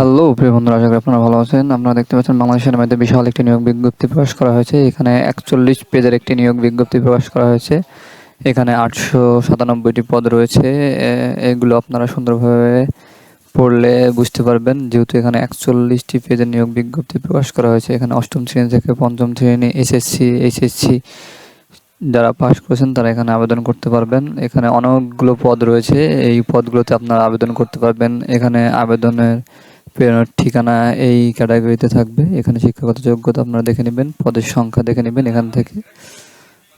Hello, প্রিয় বন্ধুরা, আশা করি আপনারা ভালো আছেন। আপনারা দেখতে পাচ্ছেন বাংলাদেশের মধ্যে বিশাল একটি নিয়োগ বিজ্ঞপ্তি প্রকাশ করা হয়েছে। এখানে একচল্লিশ পেজের একটি নিয়োগ বিজ্ঞপ্তি প্রকাশ করা হয়েছে। এখানে আটশো সাতানব্বইটি পদ রয়েছে। এগুলো আপনারা সুন্দরভাবে পড়লে বুঝতে পারবেন, যেহেতু এখানে একচল্লিশটি পেজের নিয়োগ বিজ্ঞপ্তি প্রকাশ করা হয়েছে। এখানে অষ্টম শ্রেণি থেকে পঞ্চম শ্রেণি, এসএসসি, এইচএসসি যারা পাস করেছেন, তারা এখানে আবেদন করতে পারবেন। এখানে অনেকগুলো পদ রয়েছে। এই পদগুলোতে আপনারা আবেদন করতে পারবেন। এখানে আবেদনের প্রেরণার ঠিকানা এই ক্যাটাগরিতে থাকবে। এখানে শিক্ষাগত যোগ্যতা আপনারা দেখে নেবেন, পদের সংখ্যা দেখে নেবেন এখান থেকে।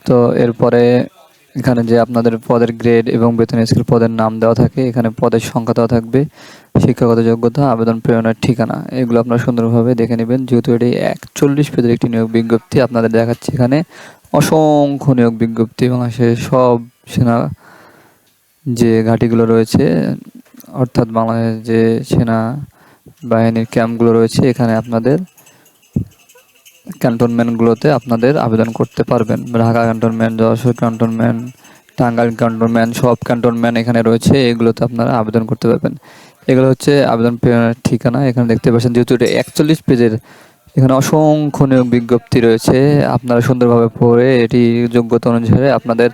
তো এরপরে এখানে যে আপনাদের পদের গ্রেড এবং বেতন স্কেল পদের নাম দেওয়া থাকে, এখানে পদের সংখ্যা দেওয়া থাকবে, শিক্ষাগত যোগ্যতা, আবেদন প্রেরণার ঠিকানা। এগুলো আপনারা সুন্দরভাবে দেখে নেবেন, যেহেতু এটি একচল্লিশ পেজের একটি নিয়োগ বিজ্ঞপ্তি আপনাদের দেখাচ্ছে এখানে। অসংখ্য নিয়োগ বিজ্ঞপ্তি এবং বাংলাদেশের সব সেনা যে ঘাঁটিগুলো রয়েছে, অর্থাৎ বাংলাদেশ যে সেনা বাহিনীর ক্যাম্পগুলো রয়েছে, এখানে আপনাদের ক্যান্টনমেন্টগুলোতে আপনাদের আবেদন করতে পারবেন। Dhaka cantonment, Jessore cantonment, Tangail cantonment, সব ক্যান্টনমেন্ট এখানে রয়েছে, এগুলোতে আপনারা আবেদন করতে পারবেন। এগুলো হচ্ছে আবেদন ঠিকানা, এখানে দেখতে পাচ্ছেন যেহেতু এটা একচল্লিশ পেজের, এখানে অসংখ্য নিয়োগ বিজ্ঞপ্তি রয়েছে। আপনারা সুন্দরভাবে পড়ে এটি যোগ্যতা অনুসারে আপনাদের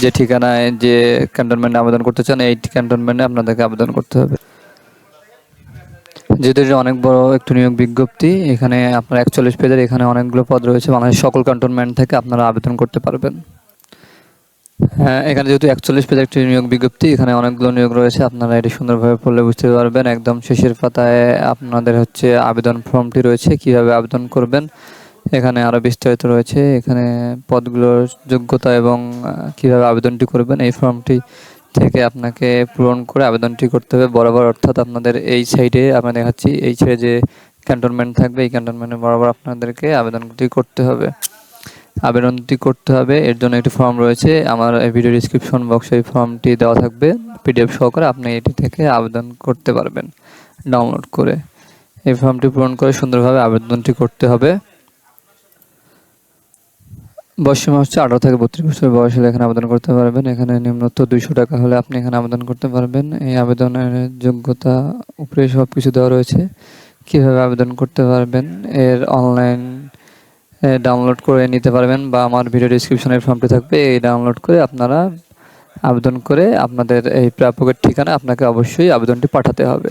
যে ঠিকানায় যে ক্যান্টনমেন্টে আবেদন করতে চান, এই ক্যান্টনমেন্টে আপনাদেরকে আবেদন করতে হবে। এটা অনেক বড় একটু নিয়োগ বিজ্ঞপ্তি, এখানে আপনার একচল্লিশ পেজের এখানে অনেকগুলো পদ রয়েছে বাংলাদেশের সকল ক্যান্টনমেন্ট থেকে আপনারা আবেদন করতে পারবেন। হ্যাঁ এখানে যেহেতু একচল্লিশ পেজের একটি নিয়োগ বিজ্ঞপ্তি, এখানে অনেকগুলো নিয়োগ রয়েছে, আপনারা এটি সুন্দরভাবে পড়লে বুঝতে পারবেন। একদম শেষের পাতায় আপনাদের হচ্ছে আবেদন ফর্মটি রয়েছে, কীভাবে আবেদন করবেন। এখানে আরও বিস্তারিত রয়েছে, এখানে পদগুলোর যোগ্যতা এবং কীভাবে আবেদনটি করবেন, এই ফর্মটি থেকে আপনাকে পূরণ করে আবেদনটি করতে হবে। বরাবর অর্থাৎ আপনাদের এই সাইডে আমরা দেখাচ্ছি, এই সাইডে যে ক্যান্টনমেন্ট থাকবে, এই ক্যান্টনমেন্টে বরাবর আপনাদেরকে আবেদনটি করতে হবে। আবেদনটি করতে হবে, এর জন্য একটি ফর্ম রয়েছে। আমার এই ভিডিও ডিসক্রিপশন বক্সে এই ফর্মটি দেওয়া থাকবে। পিডিএফ সহকারে আপনি এটি থেকে আবেদন করতে পারবেন ডাউনলোড করে। এই ফর্মটি পূরণ করে সুন্দরভাবে আবেদনটি করতে হবে। বয়সীমা হচ্ছে আঠারো থেকে বত্রিশ বছর বয়স হলে এখানে আবেদন করতে পারবেন। এখানে নিম্নত দুইশো টাকা হলে আপনি এখানে আবেদন করতে পারবেন। এই আবেদনের যোগ্যতা উপরে সব কিছু দেওয়া রয়েছে। কীভাবে আবেদন করতে পারবেন এর অনলাইন ডাউনলোড করে নিতে পারবেন বা আমার ভিডিও ডিসক্রিপশনের ফর্মটি থাকবে। এই ডাউনলোড করে আপনারা আবেদন করে আপনাদের এই প্রাপকের ঠিকানা আপনাকে অবশ্যই আবেদনটি পাঠাতে হবে।